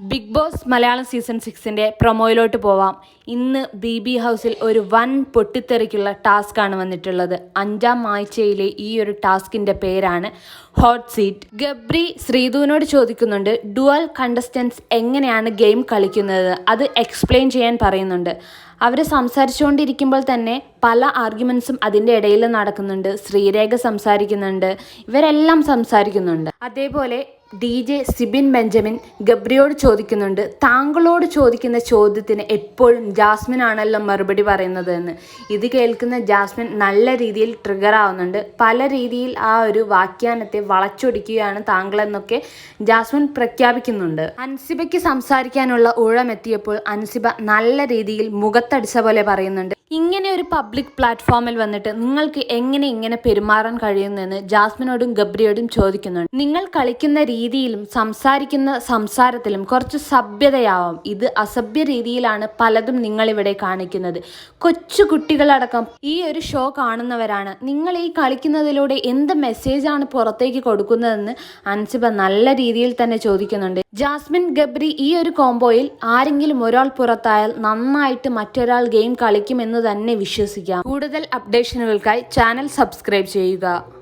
Big Boss Malayalam season സിക്സിന്റെ പ്രൊമോയിലോട്ട് പോവാം. ഇന്ന് ബി ബി ഹൗസിൽ ഒരു വൻ പൊട്ടിത്തെറിക്കുള്ള ടാസ്ക്കാണ് വന്നിട്ടുള്ളത്. അഞ്ചാം ആഴ്ചയിലെ ഈ ഒരു ടാസ്കിന്റെ പേരാണ് ഹോട്ട് സീറ്റ് ഗബ്രി ശ്രീധുവിനോട് ചോദിക്കുന്നുണ്ട് ഡുവൽ കണ്ടസ്റ്റൻസ് എങ്ങനെയാണ് ഗെയിം കളിക്കുന്നത്? അത് എക്സ്പ്ലെയിൻ ചെയ്യാൻ പറയുന്നുണ്ട്. അവർ സംസാരിച്ചുകൊണ്ടിരിക്കുമ്പോൾ തന്നെ പല ആർഗ്യുമെൻസും അതിന്റെ ഇടയിൽ നടക്കുന്നുണ്ട്. ശ്രീരേഖ സംസാരിക്കുന്നുണ്ട്. ഇവരെല്ലാം സംസാരിക്കുന്നുണ്ട്. അതേപോലെ ഡി ജെ സിബിൻ ബെഞ്ചമിൻ ഗബ്രിയോട് ചോദിക്കുന്നുണ്ട്. താങ്കളോട് ചോദിക്കുന്ന ചോദ്യത്തിന് എപ്പോഴും ജാസ്മിൻ ആണല്ലോ മറുപടി പറയുന്നത് എന്ന് ഇത് കേൾക്കുന്ന ജാസ്മിൻ നല്ല രീതിയിൽ ട്രിഗർ ആവുന്നുണ്ട്. പല രീതിയിൽ ആ ഒരു വാക്യാനത്തെ വളച്ചൊടിക്കുകയാണ് താങ്കൾ എന്നൊക്കെ ജാസ്മിൻ പ്രഖ്യാപിക്കുന്നുണ്ട്. അൻസിബയ്ക്ക് സംസാരിക്കാനുള്ള ഊഴമെത്തിയപ്പോൾ അൻസിബ നല്ല രീതിയിൽ മുഖത്തടിച്ച പോലെ പറയുന്നുണ്ട്. ഇങ്ങനെ ഒരു പബ്ലിക് പ്ലാറ്റ്ഫോമിൽ വന്നിട്ട് നിങ്ങൾക്ക് എങ്ങനെ ഇങ്ങനെ പെരുമാറാൻ കഴിയുന്നെന്ന് ജാസ്മിനോടും ഗബ്രിയോടും ചോദിക്കുന്നുണ്ട്. നിങ്ങൾ കളിക്കുന്ന രീതിയിലും സംസാരിക്കുന്ന സംസാരത്തിലും കുറച്ച് സഭ്യതയാവാം. ഇത് അസഭ്യ രീതിയിലാണ് പലതും നിങ്ങളിവിടെ കാണിക്കുന്നത്. കൊച്ചു കുട്ടികളടക്കം ഈ ഒരു ഷോ കാണുന്നവരാണ്. നിങ്ങൾ ഈ കളിക്കുന്നതിലൂടെ എന്ത് മെസ്സേജാണ് പുറത്തേക്ക് കൊടുക്കുന്നതെന്ന് അൻസിബ നല്ല രീതിയിൽ തന്നെ ചോദിക്കുന്നുണ്ട്. ജാസ്മിൻ ഗബ്രി ഈ ഒരു കോംബോയിൽ ആരെങ്കിലും ഒരാൾ പുറത്തായാൽ നന്നായിട്ട് മറ്റൊരാൾ ഗെയിം കളിക്കുമെന്ന് തന്നെ വിശ്വസിക്കാം. കൂടുതൽ അപ്ഡേഷനുകൾക്കായി ചാനൽ സബ്സ്ക്രൈബ് ചെയ്യുക.